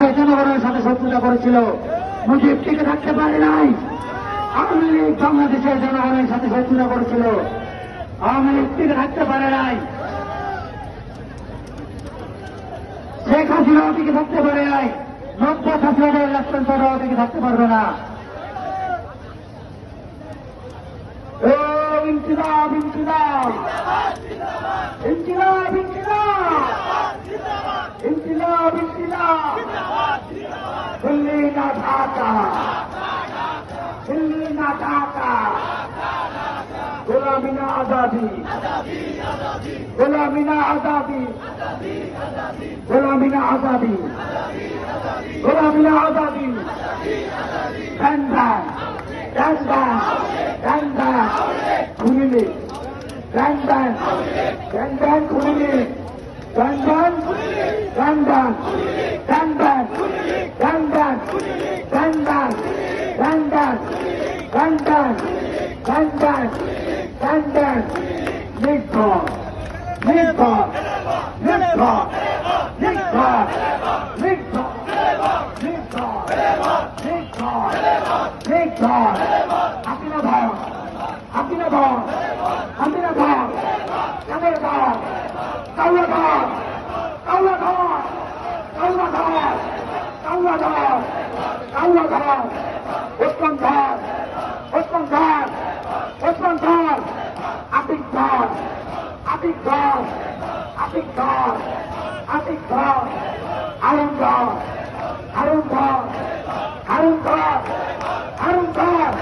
জনগণের সাথে শত্রুতা করেছিল। মুজিব টিকে থাকতে পারে নাই। আওয়ামী লীগ বাংলাদেশের জনগণের সাথে শত্রুতা করেছিল। আওয়ামী লীগ টিকে থাকতে পারে নাই। শেখ হাসিনাও টিকে থাকতে পারে নাই। নব্বই হাসিনাদের ইলেকশন টিকে থাকতে পারবে না। ইনকিলাব ইনকিলাব ইনকিলাব ইনকিলাব ইনকিলাব দিল্লি না ঢাকা দিল্লি না ঢাকা গোলামি না আজাদি গোলামি না আজাদি গোলামি না আজাদি গোলামি না আজাদি ব্যান ব্যান ব্যান ব্যান ব্যান ব্যান খুলিলে ব্যান ব্যান ব্যান ব্যান খুলিলে ব্যান ব্যান ব্যান ব্যান ব্যান ব্যান ব্যান ব্যান সন্তান সন্তান সন্তান নির্ভর নির্ভর নির্ভর নির্ভর নির্ভর আপনার ভাব আপনার ভাব আপনার ভাব আমার ভাব কাউলা ভাব কাউলা ভাব কাউলা ভাব কাউলা ভাব কাউলা ভাব উত্তম ভাব আতিকগড় আতিকগড় আতিকগড় আরুণগড় আরুণগড় আরুণগড় আরুণগড়